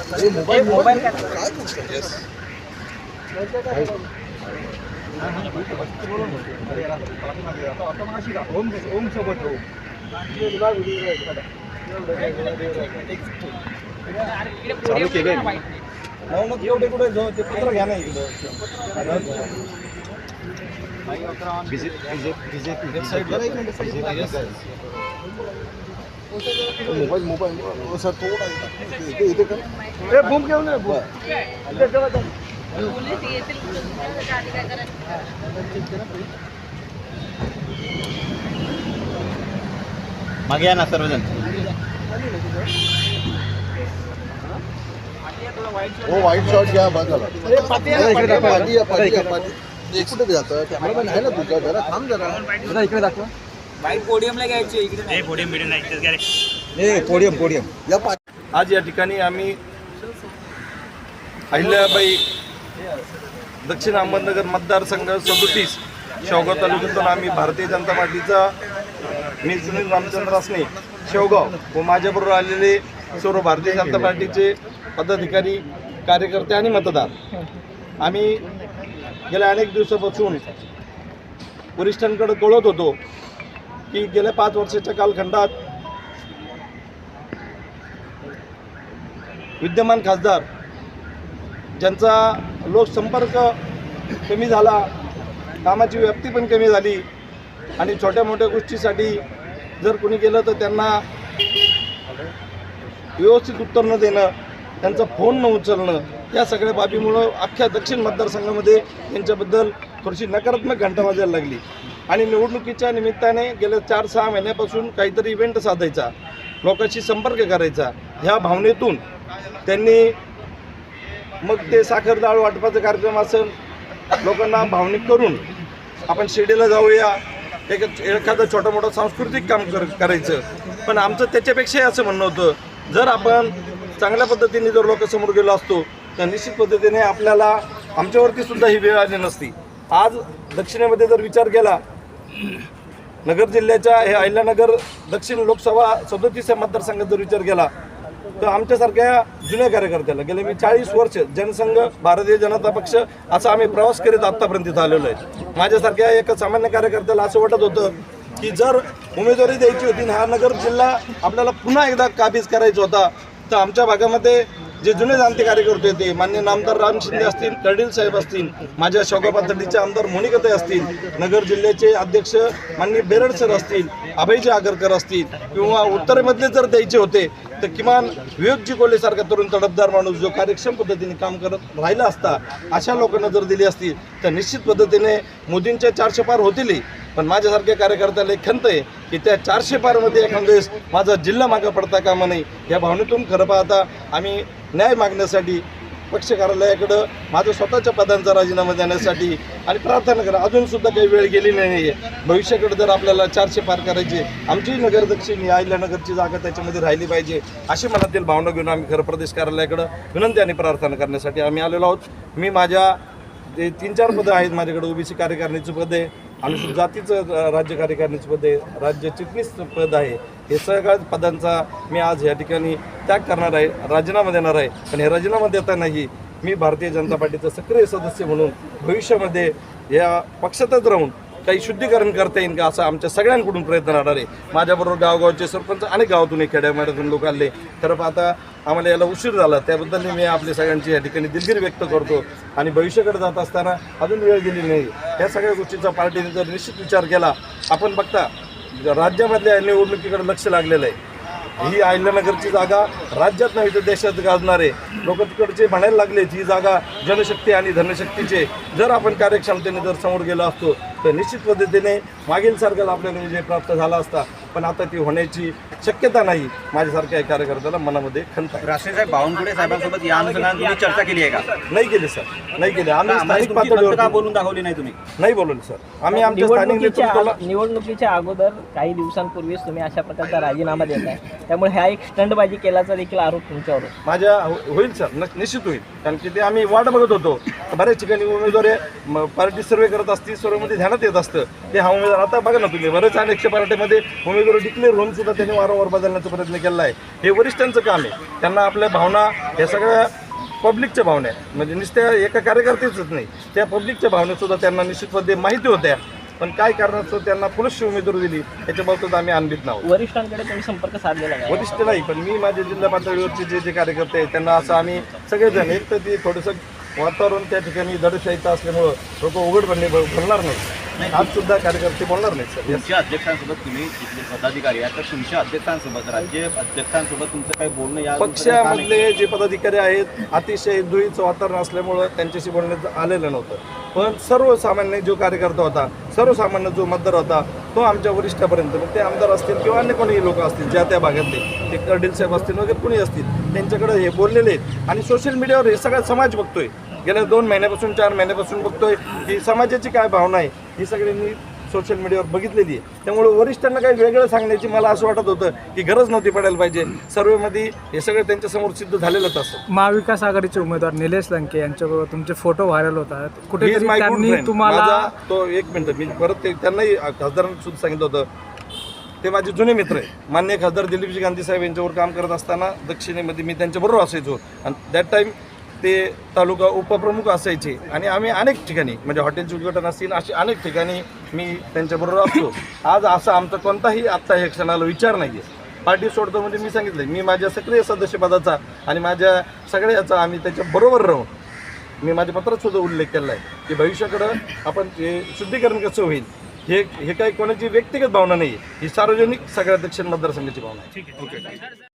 Mobile काय पुस्तक yes चालू केलंय. मग एवढे कुठे जाऊ? ते पत्र घ्या ना इकडं. मोबाईल मोबाईल हो, सर थोडा इथे ए बूम घेऊन मागे या ना सर्वजण. हो वाईट शॉट घ्या बस हे कुठे जातं आहे ना तुझा. जरा थांब जरा. इकडे दाखवा. ए पोडियम पोडियम या आज या ठिकाणी आम्ही अहिल्याबाई दक्षिण अहमदनगर मतदारसंघ सदोतीस शेवगाव तालुक्यातून आम्ही भारतीय जनता पार्टीचा मी सुनील रामचंद्र असणे शेवगाव व माझ्याबरोबर आलेले सर्व भारतीय जनता पार्टीचे पदाधिकारी कार्यकर्ते आणि मतदार. आम्ही गेल्या अनेक दिवसापासून वरिष्ठांकडे कळत होतो की गेल्या पाच वर्षाच्या कालखंडात विद्यमान खासदार ज्यांचा लोकसंपर्क कमी झाला कामाची व्याप्ती पण कमी झाली आणि छोट्या मोठ्या गोष्टीसाठी जर कोणी गेलं तर त्यांना व्यवस्थित उत्तर न देणं त्यांचा फोन न उचलणं या सगळ्या बाबीमुळं अख्ख्या दक्षिण मतदारसंघामध्ये यांच्याबद्दल थोडीशी नकारात्मक घंटा वाजायला लागली. आणि निवडणुकीच्या निमित्ताने गेल्या चार सहा महिन्यापासून काहीतरी इव्हेंट साधायचा लोकांशी संपर्क करायचा ह्या भावनेतून त्यांनी मग ते साखर डाळ वाटपाचा कार्यक्रम असेल लोकांना भावनिक करून आपण शिर्डीला जाऊया एक एखादं छोटं मोठं सांस्कृतिक काम कर करायचं. पण आमचं त्याच्यापेक्षाही असं म्हणणं होतं जर आपण चांगल्या पद्धतीने जर लोकांसमोर गेलो असतो तर निश्चित पद्धतीने आपल्याला आमच्यावरती सुद्धा ही वेळ आली नसती. आज दक्षिणेमध्ये जर विचार केला नगर जिल्ह्याच्या हे अहिल्यानगर दक्षिण लोकसभा सदोतीस या मतदारसंघात जर विचार केला तर आमच्यासारख्या जुन्या कार्यकर्त्याला गेले मी चाळीस वर्ष जनसंघ भारतीय जनता पक्ष असा आम्ही प्रवास करीत आत्तापर्यंत इथं आलेलो आहे. माझ्यासारख्या एका सामान्य कार्यकर्त्याला असं वाटत होतं की जर उमेदवारी द्यायची होती हा नगर जिल्हा आपल्याला पुन्हा एकदा काबीज करायचा होता तर आमच्या भागामध्ये जे जुने जाणते कार्यकर्ते होते मान्य नामदार राम शिंदे असतील कर्डिल साहेब असतील माझ्या शोका पातळीचे आमदार मोनिकते असतील नगर जिल्ह्याचे अध्यक्ष माननीय बेरड सर असतील अभयजी आगरकर असतील किंवा उत्तरेमधले जर द्यायचे होते तर किमान विवेकजी कोल्हेसारखा तरुण तडफदार माणूस जो कार्यक्षम पद्धतीने काम करत राहिला असता अशा लोकांना जर दिली असती तर निश्चित पद्धतीने मोदींच्या चारशे पार होतीलही. पण माझ्यासारख्या कार्यकर्त्याला एक खंत आहे की त्या चारशे पारमध्ये एखाद्या वेळेस माझा जिल्हा मागं पडता कामा नाही या भावनेतून खरं पाहता आम्ही न्याय मागण्यासाठी पक्ष कार्यालयाकडं माझं स्वतःच्या पदांचा राजीनामा देण्यासाठी आणि प्रार्थना करा. अजूनसुद्धा काही वेळ गेली नाही आहे. भविष्याकडे जर आपल्याला चारशे पार करायचे आमची नगर दक्षिण ही नगरची जागा त्याच्यामध्ये राहिली पाहिजे अशी मनातील भावना घेऊन आम्ही खरं प्रदेश कार्यालयाकडं विनंती आणि प्रार्थना करण्यासाठी आम्ही आलेलो आहोत. मी माझ्या जे तीन चार पदं आहेत माझ्याकडे ओबीसी कार्यकारिणीचं पद आहे अनुसूचित जातीचं राज्य कार्यकारिणीचं पद आहे राज्य चिटणीस पद आहे. हे सगळ्या पदांचा मी आज या ठिकाणी त्याग करणार आहे राजीनामा देणार आहे. पण हे राजीनामा देतानाही मी भारतीय जनता पार्टीचा सक्रिय सदस्य म्हणून भविष्यामध्ये या पक्षातच राहून काही शुद्धीकरण करता येईल का असं आमच्या सगळ्यांकडून प्रयत्न राहणार आहे. माझ्याबरोबर गावगावचे सरपंच अनेक गावातून खेड्यामेड्यातून लोक आले. तर आता आम्हाला याला उशीर झाला. त्याबद्दल मी आपल्या सगळ्यांची या ठिकाणी दिलगिरी व्यक्त करतो. आणि भविष्याकडे जात असताना अजून वेळ गेली नाही. या सगळ्या गोष्टीचा पार्टीने जर निश्चित विचार केला आपण बघता राज्यामधल्या निवडणुकीकडे लक्ष लागलेलं आहे. ही अहिल्यानगरची जागा राज्यात नाही तर देशात गाजणारे लोक तिकडचे म्हणायला लागले ही जागा जनशक्ती आणि धनशक्तीचे जर आपण कार्यक्षमतेने जर समोर गेलो असतो तर निश्चित पद्धतीने मागील सारख्याला आपल्याला विजय प्राप्त झाला असता पण आता ती होण्याची शक्यता नाही माझ्यासारख्या एका कार्यकर्त्याला मनामध्ये खंत आहे. राष्ट्रीय साहेब बावनकुळे साहेबांसोबत या अनुषंगाने तुम्ही चर्चा केली आहे का? नाही केली सर. नाही केली. आम्ही स्थानिक पातळीवर बोलून दाखवली नाही तुम्ही. नाही बोलवलं सर. आम्ही आमच्या स्थानिक निवडणुकीच्या नेतृत्वाला निवडणुकीच्या अगोदर काही दिवसांपूर्वीच तुम्ही अशा प्रकारचा राजीनामा देत आहे. त्यामुळे हा एक स्टंटबाजी केल्याचा देखील आरोप तुमच्यावर होता. माझ्या हो- होईल सर. न- निश्चित होईल. कारण की ते आम्ही वाट बघत होतो. बऱ्याच ठिकाणी उमेदवार पार्टी सर्वे करत असतील सर्वेमध्ये ध्यानात येत असतं. ते हा उमेदवार आता बघा ना तुम्ही. बरेच अनेकशे पार्टीमध्ये उमेदवार उमेदवार डिक्लेअर होऊन सुद्धा त्यांनी वारंवार बदलण्याचा प्रयत्न केला आहे हे वरिष्ठांचं काम आहे. त्यांना आपल्या भावना या सगळ्या पब्लिकच्या भावना आहे. म्हणजे नुसत्या एका कार्यकर्त्याच नाही त्या पब्लिकच्या भावनेसुद्धा त्यांना निश्चितपणे माहिती होत्या. पण काय कारणास्तव त्यांना पुरुष उमेदवारी दिली याच्या बाबतीत आम्ही आणलीत नाव वरिष्ठांकडे तुम्ही संपर्क साधलेला आहे वरिष्ठ नाही पण मी माझ्या जिल्हा पातळीवरचे जे जे कार्यकर्ते आहेत त्यांना असं आम्ही सगळेजण एक तर ते थोडंसं वातावरण त्या ठिकाणी दडशाहीचं असल्यामुळं लोक उघडपणे बोल- बोलणार नाही आज सुद्धा कार्यकर्ते बोलणार नाहीत सर. तुमच्या अध्यक्षांसोबत तुम्ही इथले पदाधिकारी आहेत तर तुमच्या अध्यक्षांसोबत राज्य अध्यक्षांसोबत तुमचं काही बोलणं या पक्षामधले जे पदाधिकारी आहेत अतिशय दुहीचं वातावरण असल्यामुळं त्यांच्याशी बोलण्यात आलेलं नव्हतं. पण सर्वसामान्य जो कार्यकर्ता होता सर्वसामान्य जो मतदार होता तो आमच्या वरिष्ठापर्यंत मग ते आमदार असतील किंवा अन्य कोणीही लोक असतील ज्या त्या भागातले ते कर्डिल साहेब असतील वगैरे कोणी असतील त्यांच्याकडे हे बोललेले आहेत. आणि सोशल मीडियावर हे सगळा समाज बघतोय. गेल्या दोन महिन्यापासून चार महिन्यापासून बघतोय की समाजाची काय भावना आहे ही सगळ्यांनी सोशल मीडियावर बघितलेली आहे. त्यामुळे वरिष्ठांना काही वेगळं सांगण्याची मला असं वाटत होतं की गरज नव्हती पडायला पाहिजे. सर्वेमध्ये हे सगळं त्यांच्यासमोर सिद्ध झालेलंच असं महाविकास आघाडीचे उमेदवार निलेश लंके यांच्याबरोबर तुमचे फोटो व्हायरल होतात. त्यांनी friend. तुम्हाला माझा तो एक मिनिट मी परत त्यांनाही खासदारांना सुद्धा सांगितलं होतं. ते माझे जुने मित्र आहे मान्य खासदार दिलीपजी गांधी साहेब यांच्यावर काम करत असताना दक्षिणेमध्ये मी त्यांच्याबरोबर असायचो. आणि दॅट टाईम ते तालुका उपप्रमुख असायचे. आणि आम्ही अनेक ठिकाणी म्हणजे हॉटेलचे उद्घाटन असतील असे अनेक ठिकाणी मी त्यांच्याबरोबर असतो. आज असा आमचा कोणताही आत्ता हे क्षणाला विचार नाही आहे पार्टी सोडतो म्हणजे मी सांगितलं मी माझ्या सक्रिय सदस्यपदाचा आणि माझ्या सगळ्याचा आम्ही त्याच्या बरोबर राहून मी माझ्या पत्रात सुद्धा उल्लेख केला आहे की भविष्याकडं आपण हे शुद्धीकरण कसं होईल हे हे काही कोणाची व्यक्तिगत भावना नाही आहे ही सार्वजनिक सगळ्या दक्षिण मतदारसंघाची भावना आहे.